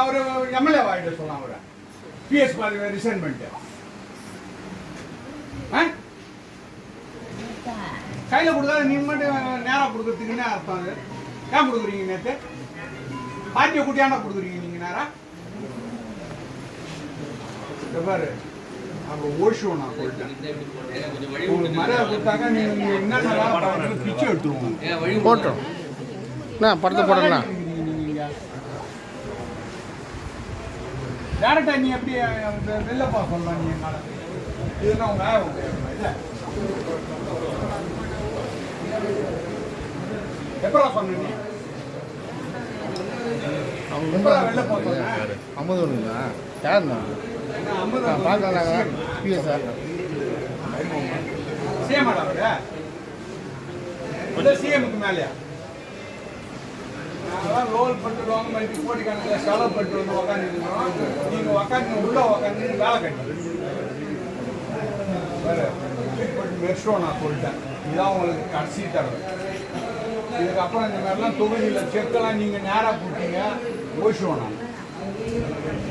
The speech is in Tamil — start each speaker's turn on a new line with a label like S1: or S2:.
S1: அதுக்கு அவரு எம்எல்ஏ வாங்கிட்டு சொல்லலாம் அவரை. பிஎஸ் மாதிரி ரிசைன் பண்ணிட்டு? கையில கொடுத்தா நீ மட்டும் நேரா கொடுக்கறதுக்குன்னு அர்த்தம் அது? ஏன் கொடுக்குறீங்க நேத்து? பாட்டியை குட்டியாண்டா கொடுக்குறீங்க நீங்க நேரா? பாரு அவங்க நான் சொல்லிட்டேன் உங்களுக்கு மரியாதை கொடுத்தாங்க நீங்க நீங்க என்னென்ன பிச்சை எடுத்துருவோம்.
S2: போட்டோம் அண்ணா படத்தை போடுறேண்ணா
S1: டேரக்டா நீ எப்படி வெளிலப்பா சொல்லலாம் நீ என்னால இதுதான் உங்க இல்ல? எப்படா சொன்ன நீ?
S2: ஐம்பது ஒன்றுங்களா யாருண்ணா பார்க்கலாங்க பிஎஸ்ஆர்
S1: சிஎம் அவரு? இல்ல சிஎம்க்கு மேலயா? நாங்களாம் ரோல் பண்ணிட்டு வாங்க மறுபடியும் கோடிக்கணக்கில் செலவு பண்ணிட்டு வந்து உக்காந்துருக்கோம் நீங்கள் உக்காந்து உள்ள உக்காந்து வேலை கட்டி வேற மெர்ஷோ நான் சொல்லிட்டேன். இதான் உங்களுக்கு கடைசி தடவை. இதுக்கப்புறம் இந்த மாதிரிலாம் தொகுதியில் செக்கெல்லாம் நீங்கள் நேராக போட்டீங்க ஓஷுவோம் நான்.